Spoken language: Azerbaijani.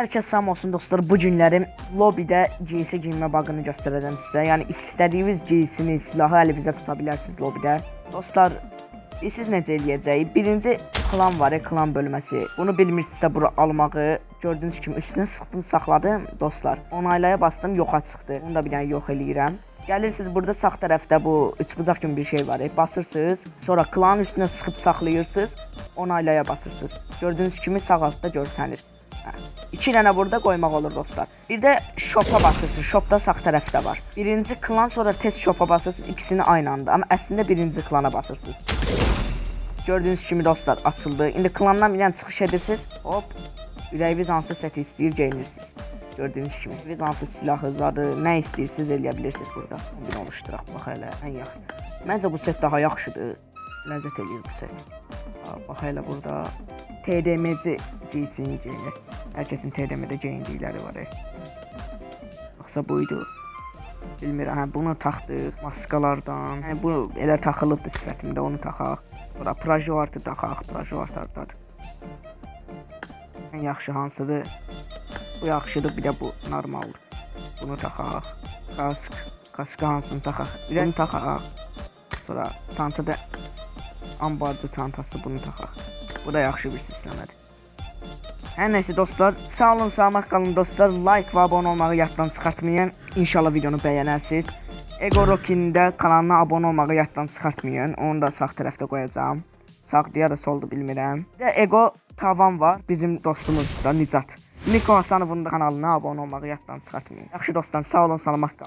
Hər kəs sağ olsun dostlar. Bu günlərim lobbydə giysi giyinmə bağını göstərəcəm sizə. Yəni istədiyiniz giysini, silahı əlinizə tuta bilərsiniz lobbydə. Dostlar, siz necə eləyəcəyik? Birinci klan var, klan bölməsi. Bunu bilmirsinizsə bura almağı gördüyünüz kimi üstünə sıxdım, saxladım dostlar. Onaylaya bastım, yoxa çıxdı. Bunu da bir dənə yox eləyirəm. Gəlirsiniz burada sağ tərəfdə bu üçbucaq kimi bir şey var. Basırsınız, sonra klanın üstünə sıxıb saxlayırsınız, onaylaya basırsınız. Gördüyünüz kimi sağ altda görsənir. İki dənə burada qoymaq olur dostlar. Bir də shop'a basırsınız. Shop'da sağ tərəfdə var. Birinci klan sonra tez shop'a basırsınız. İkisini aynı anda. Amma əslində birinci klana basırsınız. Gördüyünüz kimi dostlar açıldı. İndi klandan bir dənə çıxış edirsiniz. Hop. Ürəyiniz hansı seti istəyir geyinirsiniz. Gördüyünüz kimi. Biz hansı silahı, zadı, nə istəyirsiniz eləyə bilirsiniz burada. Kombin oluşturaq bax elə ən yaxşısı. Məncə bu set daha yaxşıdır. Ləzzət eləyir bu set. Bax elə burada TDMC giysini geyinir. Hər kəsin TDM-də geyindikləri var. e. Yoxsa buydu. Bilmirəm, hə bunu taxdıq maskalardan. Hə bu elə taxılıbdı sifətimdə, onu taxaq. Bura prajoartı taxaq, prajoart hardadır? Ən yaxşı hansıdır? Bu yaxşıdır, bir də bu normaldır. Bunu taxaq. Kask, kaskı hansını taxaq? Bunu taxaq. Sonra çantada ambarcı çantası bunu taxaq. Bu da yaxşı bir sistemdir. Hər nəsə dostlar, sağ olun, salamat qalın dostlar. Like və abunə olmağı yaddan çıxartmayın. İnşallah videonu bəyənərsiniz. Ego Rockin də kanalına abunə olmağı yaddan çıxartmayın. Onu da sağ tərəfdə qoyacağam. Sağ ya da soldu bilmirəm. Bir də Ego Tavan var, bizim dostumuz da Nicat. Niko Hasanovun da kanalına abunə olmağı yaddan çıxartmayın. Yaxşı dostlar, sağ olun, salamat qalın.